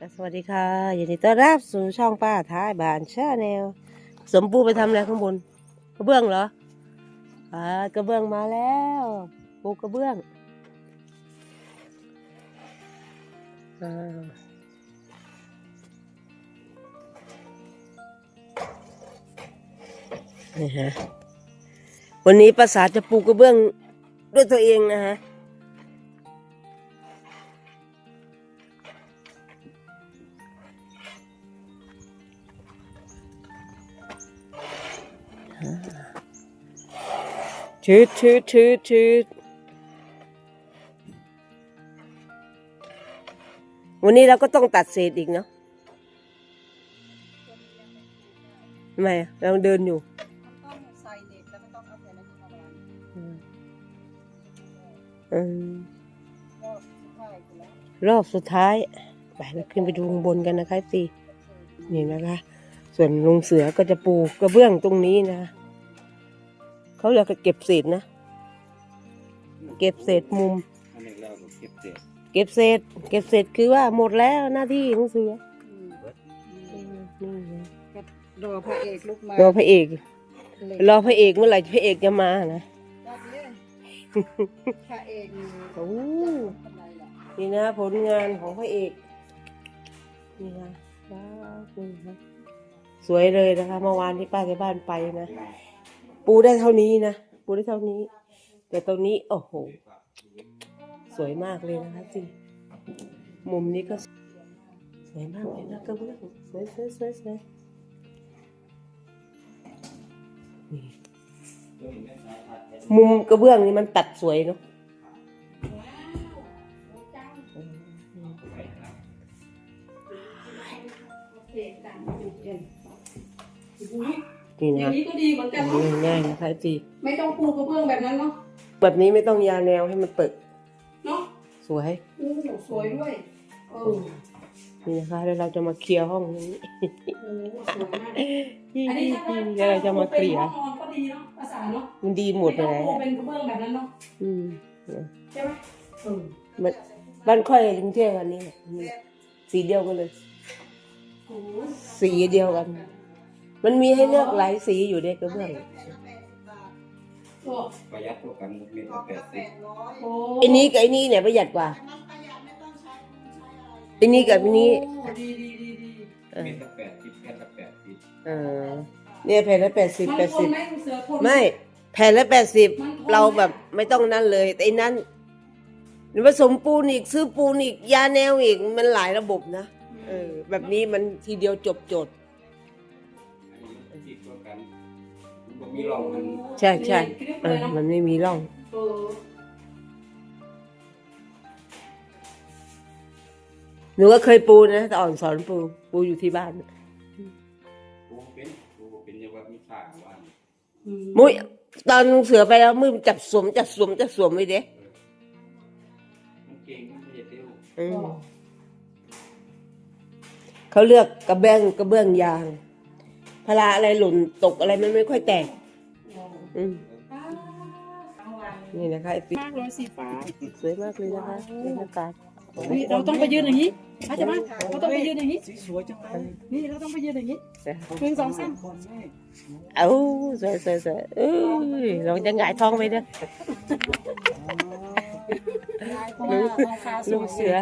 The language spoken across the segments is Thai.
สวัสดีค่ะยินดีต้อนรับสู่ช่องป้าท้ายบ้านชาแนลสมปูไปทำอะไรข้างบนกระเบื้องเหรออ่ากระเบื้องมาแล้วปูกระเบื้องอ่านี่ฮะวันนี้ภาษาจะปูกระเบื้องด้วยตัวเองนะฮะ ชืดชืดชืดชืดวันนี้เราก็ต้องตัดเศษอีกเนาะทำไมอะเราเดินอยู่ต้องใส่เด็กแล้วก็ต้องเอาแต่ละนี้มาวางอืมอืมรอบสุดท้ายอยู่แล้วรอบสุดท้าย ไปเราขึ้นไปดูข้างบนกันนะคะสินี่นะคะ ส่วนลุงเสือก็จะปูกระเบื้องตรงนี้นะ เขาเรียกว่าเก็บเศษนะ เก็บเศษมุม อันนี้เราก็เก็บเศษเก็บเศษ เก็บเศษคือว่าหมดแล้วหน้าที่ลุงเสืออืมอืมนี่ไงรอพระเอกลุกมารอพระเอกเหล็กรอพระเอกเมื่อไหร่พระเอกจะมานะจับเลยพระเอกนี่โอ้ทำไมล่ะนี่นะ ผลงานของพระเอก นี่นะว้าวนี่นะส วยเลยนะคะเมื่อวานที่ป้าที่บ้านไปนะปูได้เท่านี้นะปูได้เท่านี้ แต่ตรงนี้โอ้โหสวยมากเลยนะคะสิมุมนี้ก็สวยมากเลยนะกระเบื้องสวยสวยสวยสวยมุมกระเบื้องนี่มันตัดสวยเนาะ นี่อย่านะงนี้ก็ดีเหมือนกันเนาะง่ายๆนะคะจีไม่ต้องปูกระเบื้องแบบนั้นเนาะแบบนี้ไม่ต้องยาแนวให้มันเปิดเนาะสวย โอ้สวยด้วยเออนี่นะคะแล้วเราจะมาเคลียร์ห้องนี้โอ้สวยมากอันนี้ถ้าเดี๋ยวเราจะมาเคลียร์ป็นห้องนอนก็ดีเนาะภาษาเนาะมันดีหมดเลยไต้องปูเป็นกระเบื้องแบบนั้นเนาะอืมใช่ไหมเออมันบ้านค่อยกรุงเทพวันนี้นี่สีเดียวกันเลย โอ้สีเดียวกัน มันมีให้เลือกหลายสีอยู่ในกระเบื้องโอ้ประหยัดกว่ากันมีแต่แปดสิบโอ้ไอ้นี้กับไอ้นี้เนี่ยประหยัดกว่าไอ้นี้กับไอ้นี้โอ้ดีดีดีดีเออมีแต่แปดสิบแค่ละแปดสิบเออเนี่ยแผ่นละแปดสิบมันแปดทสินบไหมคุณเสือทนห ไม่แผ่นละแปดสิบมันทน เราแบบไม่ต้องนั่นเลย แต่ไอ้นั้นหรือผสมปูนอีกซื้อปูนอีกยาแนวอีกมันหลายระบบนะเออแบบนี้มันทีเดียวจบโจทย์ มันมีร่องมันใช่ใช่คลิปเอเลยอเนาะมันไม่มีร่อง เออหนูก็เคยปูนะแต่อ่อนสอนปู ปูอยู่ที่บ้าน ปูเป็นปูเป็นอยังว่ามีสร้างว่าอืมมุ้ยตอนเสือไปแล้วมือจับสวมจับสวมจับสวมไว้เด้มันเก่งมันไม่ได้เร็วอืมเขาเลือกกระเบื้องกระเบื้องยาง พลาอะไรหล่นตกอะไรมันไม่ค่อยแตกอืมอ่าเอาวางนี่นะคะไอ้ปีมากเลยสีฟ้าสวยมากเลยนะคะบรรยากาศนี่เราต้องไปยืนอย่างนี้เข้าใจไหมเราต้องไปยืนอย่างนี้ สวยจังเลยนี่เราต้องไปยืนอย่างนี้หนึ่งสองสามเอ้าสวยสวยสวยเอ้ยเราจะหงายท้องไปเด้อลุงลุงเสือ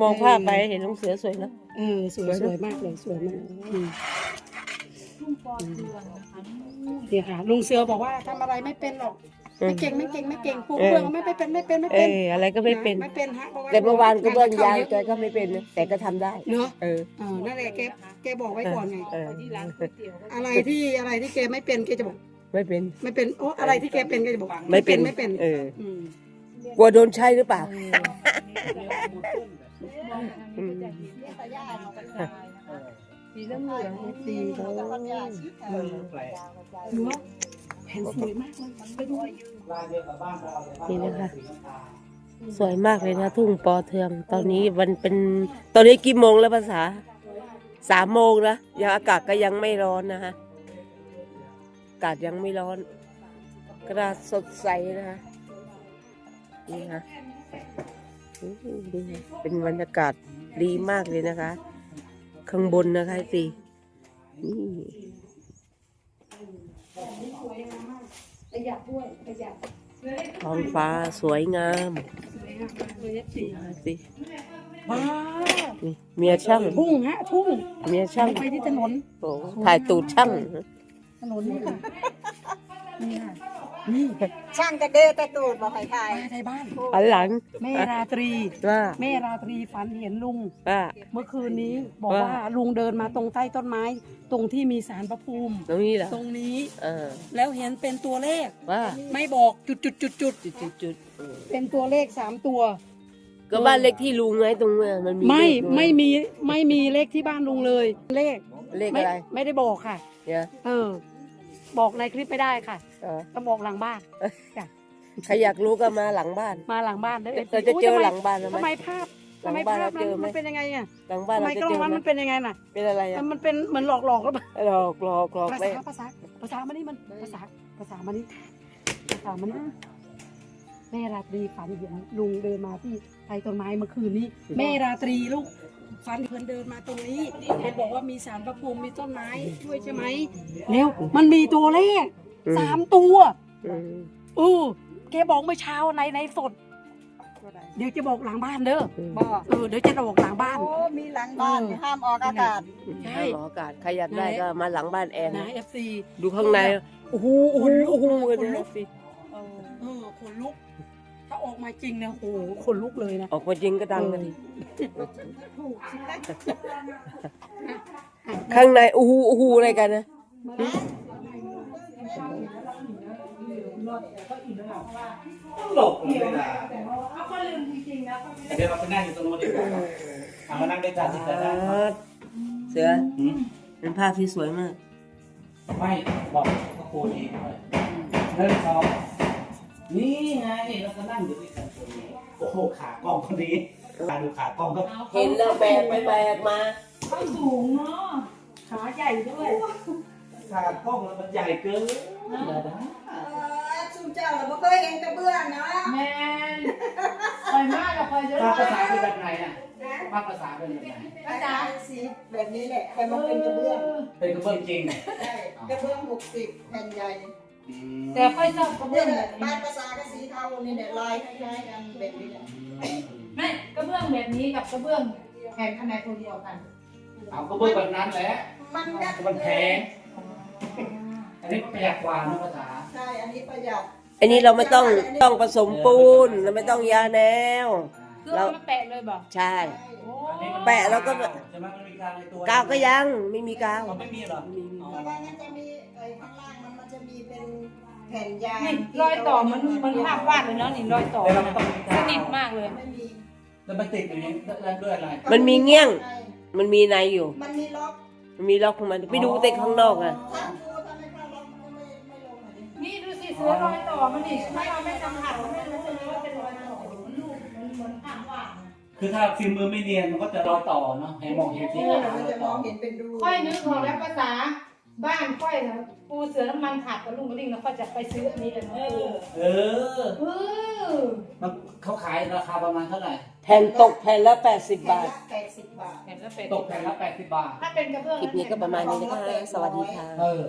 มองภาพไปเห็นลุงเสือสวยเนอะเออสวยสวยมากเลยสวยมาก เนี่ยค่ะ ลุงเสือบอกว่าทำอะไรไม่เป็นหรอก ไม่เก่งไม่เก่งไม่เก่งปูกระเบื้องไม่เป็นไม่เป็นไม่เอเป็นออะไรก็ไม่เป็น ไม่เป็นฮะพระแต่เมื่อวานก็เบื้องยางแกก็ไม่เป็นนะแต่ก็ทำได้ เนาะเออ เออนั่นแหละแกแกบอกไว้ก่อนไง เอออะไรที่อะไรที่แกไม่เป็นแกจะบอกไม่เป็น ไม่เป็นโอ้อะไรที่แกเป็นแกจะบอกไม่เป็น ไม่เป็นเออ อืมกลัวโดนใช้หรือเปล่าอืม สีเหลืองเหลืองสีเนูว่าแผ่นสวยมากเลยไปดูนี่นะคะสวยมากเลยนะทุ่งปอเทือง ตอนนี้มันเป็นตอนนี้กี่โมงแล้วภาษาสามโมงนะยังอากาศก็ยังไม่ร้อนนะคะอากาศยังไม่ร้อน กระดาษสดใสนะคะนี่ค่ะเป็นบรรยากาศดีมากเลยนะคะ ข้างบนนะคะสินี่ประหยัดด้วยประหยัดท้องฟ้าสวยงามสวยงามมากเลยสินะคะสิว้าวนี่เมียช่างทุ่งฮะทุ่งเมียช่างไปที่ถนนโอ้ถ่ายตูดช่างถนนนี่ค่ะนี่ค่ะ ช่างจะเด้แต่ตูดบอกให้ทายมาไทยบ้านอันหลังแม่ราตรีว่าแม่ราตรีฝันเห็นลุง ว่า เมื่อคืนนี้บอกว่า ว่าลุงเดินมาตรงใต้ต้นไม้ ตรงที่มีสารพระภูมิ ตรงนี้เหรอตรงนี้ เออ แล้วเห็นเป็นตัวเลข ว่าไม่บอกจุดจุดจุดจุดจุดจุดจุดเออเป็นตัวเลขสามตัว ก็บ้านเล็กที่ลุงไงตรงนั้นมันมีไม่เลขด้วยไม่มีไม่มีเลขที่บ้านลุงเลย เลขเลขไม่อะไรไม่ได้บอกค่ะ เนี่ยเออ บอกในคลิปไม่ได้ค่ะเออต้องบอกหลังบ้านจ้ะใครอยากรู้ก็มาหลังบ้าน มาหลังบ้านเด้อเราจะเจอหลังบ้านแล้วไหม ทำไมภาพหลัทำงไมบ้านภาพเราเจนั้นอไหม มันเป็นยังไงอะหลังบ้านทำเราไมจะกล้อเจงอนั้นไหมมันเป็นยังไงน่ะเป็นอะไรอะมันเป็นเหมือนหลอกหลอกหรือเปล่าหลอกหลอกหลอกภาแม่ษาภาษาภาษามันนี่มันภาษาภาษามันนี่ภาษามันนี่แม่ราตรีฝันเห็นลุงเดินมาที่ใต้ต้นไม้เมื่อคืนนี้ แม่ราตรีลูก ฝันเพิ่นเดินมาตรงนี้เห็นบอกว่ามีสารพระภูมิมีต้นไม้ด้วยใช่ไหมแล้วมันมีตัวเลขสามตัวอืมเออแกบอกเมื่อเช้าในในสด เดี๋ยวจะบอกหลังบ้านเด้อบอกเออเดี๋ยวจะบอกหลังบ้าน โอ้มีหลังบ้านเออ ห้ามออกอากาศ ใช่ห้ามออกอากาศใครอยากได้ก็มาหลังบ้านแอนนะเอฟซีดูข้างในโอ้โหโอ้โหโอ้โหกันเลยสิเออขนลุก ถ้าออกมาจริงเนี่ยโอ้โหขนลุกเลยนะออกมาจริงก็ดังกันทีถูกสินะข้างในโอ้โหโอ้โหอะไรกันนะหลบเลยนะเดี๋ยวเราไปนั่งอยู่ตรงนู้นดีกว่าเอามานั่งด้วยกันสิครับเสือหืมเป็นภาพที่สวยมาก ไม่บอกก็ครูเองเลยเริ่มสอง นี่ไงเราก็นั่งอยู่ด้วยกันตรงนี้โอ้โหขากล้องคนนี้ขาดูขากล้องก็เห็นแล้วแบกไปแบกมาเขาสูงเนาะขาใหญ่ด้วยขากล้องแล้วมันใหญ่เกินเดี๋ยวนะเออซุมเจ้าเราไม่เคยเห็นกระเบื้องเนาะแมนคอยมากเราคอยเยอะภาคภาษาเป็นแบบไหนน่ะภาคภาษาเป็นแบบไหนภาษาสีแบบนี้แหละแต่มันเป็นกระเบื้องเป็นกระเบื้องจริงใช่กระเบื้องหกสิบแผ่นใหญ่อืม แต่ค่อยชอบกระเบื้เนี่อยงแหแบละบนี้บ้านภาษาก็สีเทานี่แหละลายคล้ายๆกันแบบนี้แหละไม่กระเบื้องแบบนี้กับกระเบื้องแผ่นข้างในตัวเดียวกัน เอากระเบื้องแบบนั้นแหละมันก็มันแพงอันนี้ประหยัดกว่าเนอะภาษาใช่ อันนี้ประหยัดอันนี้เราไม่ต้องต้องผสมปูนเราไม่ต้องยาแนว คือเอามาแปะเลยบอกใช่ โอ้อันนี้มัน แปะแล้วก็ ใช่ไหมมันมีกาวในตัวกาวก็ยังไม่มีกาวอ๋อไม่มีเหรออ๋อแต่ว่ามันจะมีไอ้ข้างล่างมันมันจะมีเป็นแผ่นยางนี่รอยต่อมันมันภาพวาดเลยเนาะนี่รอยต่อแต่เรานะไม่ต้องมีสกาวนิทมากเลย ไม่มีแล้วมันติดอยู่นี่ด้วยอะไร มันมีเงี้ยง ใช่มันมีในอยู่ มันมีล็อกมันมีล็อกของมันไปดูแต่ข้างนอกอะถ้าดูถ้าไม่เข้าล็อกมันก็ไม่ไม่ลงอะดินี่ดูสิเสือรอยต่อมันนี่ถ้าเราไม่สัมผัสเราไม่รู้เลยว่าเป็นรอยต่อมันลูกมันเหมือนภาพวาดนะ คือถ้าฟิล์มมือไม่เนียนมันก็จะรอยต่อเนาะให้มองเห็นสีเออขาวมันรอจะยมต่อองเห็นเป็นรูค่อยนึกออกแล้วภาษาบ้านค่อยนะปูเสือน้ำมันขาดกับลุงกระดิ่งแล้วก็จะไปซื้ออันนี้กันเนาะเออ เออมันเขาขายราคาประมาณเท่าไหร่ แผ่นตกแผ่นละแปดสิบบาท แปดสิบบาทแผ่นละแปดตกแผ่นละแปดสิบบาท ถ้าเป็นกระเบื้องคลิปนี้ก็ประมาณนี้นะคะ สวัสดีค่ะ เออ